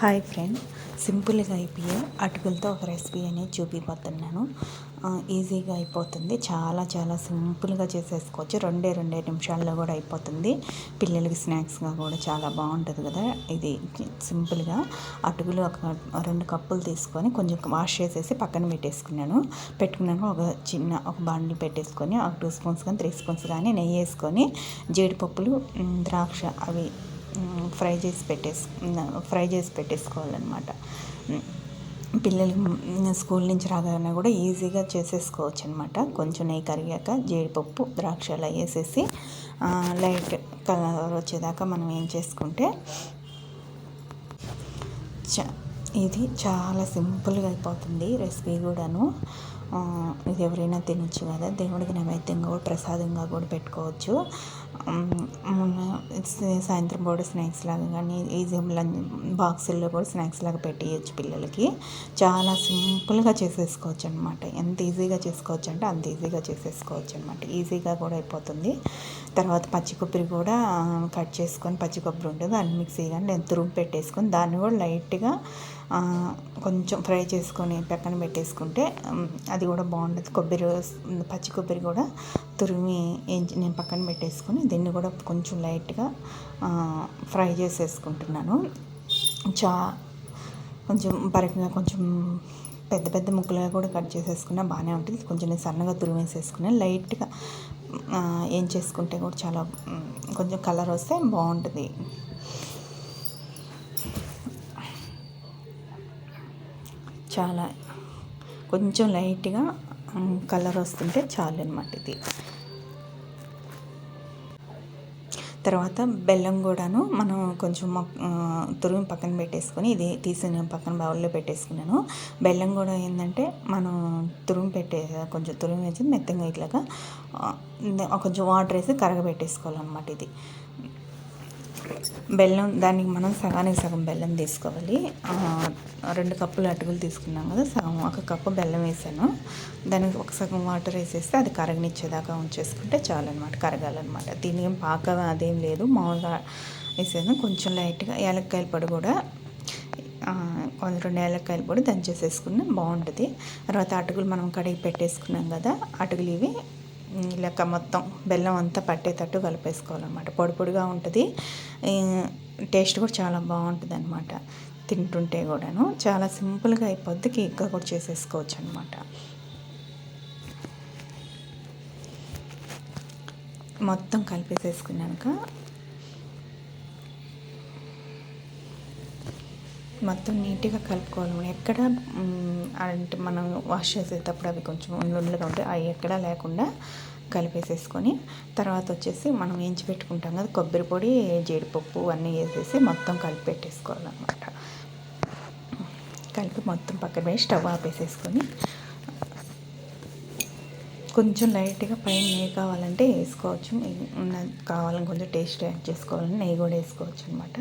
Hi friend. సింపుల్గా అయిపోయే అటుకులతో ఒక రెసిపీ అనేది చూపిపోతున్నాను. ఈజీగా అయిపోతుంది. చాలా చాలా సింపుల్గా చేసేసుకోవచ్చు. రెండే రెండే నిమిషాల్లో కూడా అయిపోతుంది. పిల్లలకి స్నాక్స్గా కూడా చాలా బాగుంటుంది కదా. ఇది సింపుల్గా అటుకులు ఒక రెండు కప్పులు తీసుకొని కొంచెం వాష్ చేసేసి పక్కన పెట్టేసుకున్నాను. పెట్టుకున్నాను ఒక చిన్న ఒక బండ్లు పెట్టేసుకొని ఒక టూ స్పూన్స్ కానీ త్రీ స్పూన్స్ కానీ నెయ్యి వేసుకొని జీడిపప్పులు ద్రాక్ష అవి ఫ్రై చేసి పెట్టేసు ఫ్రై చేసి పెట్టేసుకోవాలన్నమాట. పిల్లలు స్కూల్ నుంచి రాగానే కూడా ఈజీగా చేసేసుకోవచ్చు అనమాట కొంచెం నెయ్యి కరిగాక జీడిపప్పు ద్రాక్షలు వేసేసి లైట్ కలర్ వచ్చేదాకా మనం ఏం చేసుకుంటే చ ఇది చాలా సింపుల్గా అయిపోతుంది రెసిపీ కూడాను. ఇది ఎవరైనా తినొచ్చు కదా దేవుడికి నైవేద్యంగా కూడా ప్రసాదంగా కూడా పెట్టుకోవచ్చు. సాయంత్రం పూట స్నాక్స్ లాగా కానీ ఈజీ బాక్సుల్లో కూడా స్నాక్స్ లాగా పెట్టేయచ్చు పిల్లలకి. చాలా సింపుల్గా చేసేసుకోవచ్చు అనమాట ఎంత ఈజీగా చేసుకోవచ్చు అంటే అంత ఈజీగా చేసేసుకోవచ్చు అనమాట ఈజీగా కూడా అయిపోతుంది. తర్వాత పచ్చి కొబ్బరి కూడా కట్ చేసుకొని పచ్చి కొబ్బరి ఉంటుంది దాన్ని మిక్సీ కానీ తురుము పెట్టేసుకొని దాన్ని కూడా లైట్గా కొంచెం ఫ్రై చేసుకొని పక్కన పెట్టేసుకుంటే అది కూడా బాగుంటుంది కొబ్బరి పచ్చి కొబ్బరి కూడా తురిమి నేను పక్కన పెట్టేసుకొని దీన్ని కూడా కొంచెం లైట్గా ఫ్రై చేసేసుకుంటున్నాను. చా కొంచెం బరకగా కొంచెం పెద్ద పెద్ద ముక్కలుగా కూడా కట్ చేసేసుకున్నా బాగానే ఉంటుంది. కొంచెం నేను సన్నగా తురిమేసేసుకున్నా. లైట్గా ఏం చేసుకుంటే కూడా చాలా కొంచెం కలర్ వస్తే బాగుంటుంది. చాలా కొంచెం లైట్గా కలర్ వస్తుంటే చాలు అనమాట ఇది. తర్వాత బెల్లం కూడాను మనం కొంచెం తురుము పక్కన పెట్టేసుకొని ఇది తీసి పక్కన బౌల్లో పెట్టేసుకున్నాను. బెల్లం కూడా ఏంటంటే మనం తురుము పెట్టే కొంచెం తురుము వేసి మెత్తగా ఇట్లాగా కొంచెం వాటర్ వేసి కరగబెట్టేసుకోవాలన్నమాట ఇది. బెల్లం దానికి మనం సగానికి సగం బెల్లం తీసుకోవాలి. రెండు కప్పులు అటుకులు తీసుకున్నాం కదా సగం ఒక కప్పు బెల్లం వేసాను. దానికి ఒక సగం వాటర్ వేసేస్తే అది కరగనిచ్చేదాకా ఉంచేసుకుంటే చాలన్నమాట కరగాలన్నమాట. దీని ఏం పాక అదేం లేదు మామూలుగా వేసాను కొంచెం లైట్గా ఏలక్కాయల పొడి కూడా రెండు ఏలక్కాయల పొడి దంచేసేసుకున్నాం బాగుంటుంది. తర్వాత అటుకులు మనం కడిగి పెట్టేసుకున్నాం కదా అటుకులు ఇవి లెక్క మొత్తం బెల్లం అంతా పట్టేటట్టు కలిపేసుకోవాలన్నమాట. పొడి పొడిగా ఉంటుంది. టేస్ట్ కూడా చాలా బాగుంటుంది అనమాట తింటుంటే కూడాను. చాలా సింపుల్గా అయిపోద్ది. కేక్గా కూడా చేసేసుకోవచ్చు అనమాట మొత్తం కలిపేసేసుకున్నాక మొత్తం నీట్గా కలుపుకోవాలి. ఎక్కడ అంటే మనం వాష్ చేసేటప్పుడు అవి కొంచెం ఉండుగా ఉంటాయి అవి ఎక్కడా లేకుండా కలిపేసేసుకొని తర్వాత వచ్చేసి మనం ఏంచి పెట్టుకుంటాం కదా కొబ్బరి పొడి జీడిపప్పు అన్నీ వేసేసి మొత్తం కలిపి పెట్టేసుకోవాలన్నమాట. కలిపి మొత్తం పక్కన వేసి స్టవ్ ఆపేసేసుకొని కొంచెం లైట్గా పైన నెయ్యి కావాలంటే వేసుకోవచ్చు. కావాలని కొంచెం టేస్ట్ యాడ్ చేసుకోవాలని నెయ్యి కూడా వేసుకోవచ్చు అనమాట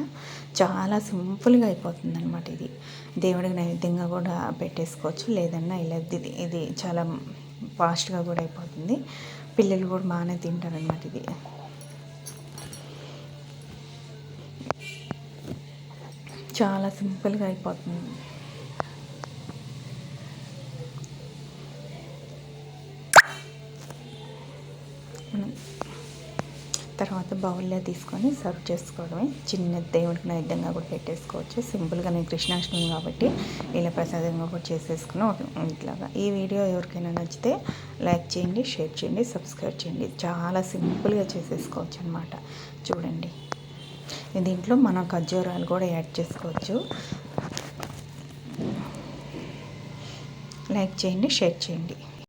చాలా సింపుల్గా అయిపోతుంది అనమాట ఇది. దేవుడికి నైవేద్యంగా కూడా పెట్టేసుకోవచ్చు. లేదన్నా ఇలా ఇది ఇది చాలా ఫాస్ట్గా కూడా అయిపోతుంది. పిల్లలు కూడా బాగానే తింటారనమాట ఇది. చాలా సింపుల్గా అయిపోతుంది. తర్వాత బౌల్లో తీసుకొని సర్వ్ చేసుకోవడమే. చిన్న దేవుడికి నైద్యంగా కూడా పెట్టేసుకోవచ్చు. సింపుల్గా నేను కృష్ణాష్టమి కాబట్టి ఇలా ప్రసాదంగా కూడా చేసేసుకుని ఇట్లాగా. ఈ వీడియో ఎవరికైనా నచ్చితే లైక్ చేయండి షేర్ చేయండి సబ్స్క్రైబ్ చేయండి. చాలా సింపుల్గా చేసేసుకోవచ్చు అనమాట చూడండి. దీంట్లో మనం ఖర్జూరాలు కూడా యాడ్ చేసుకోవచ్చు. లైక్ చేయండి షేర్ చేయండి.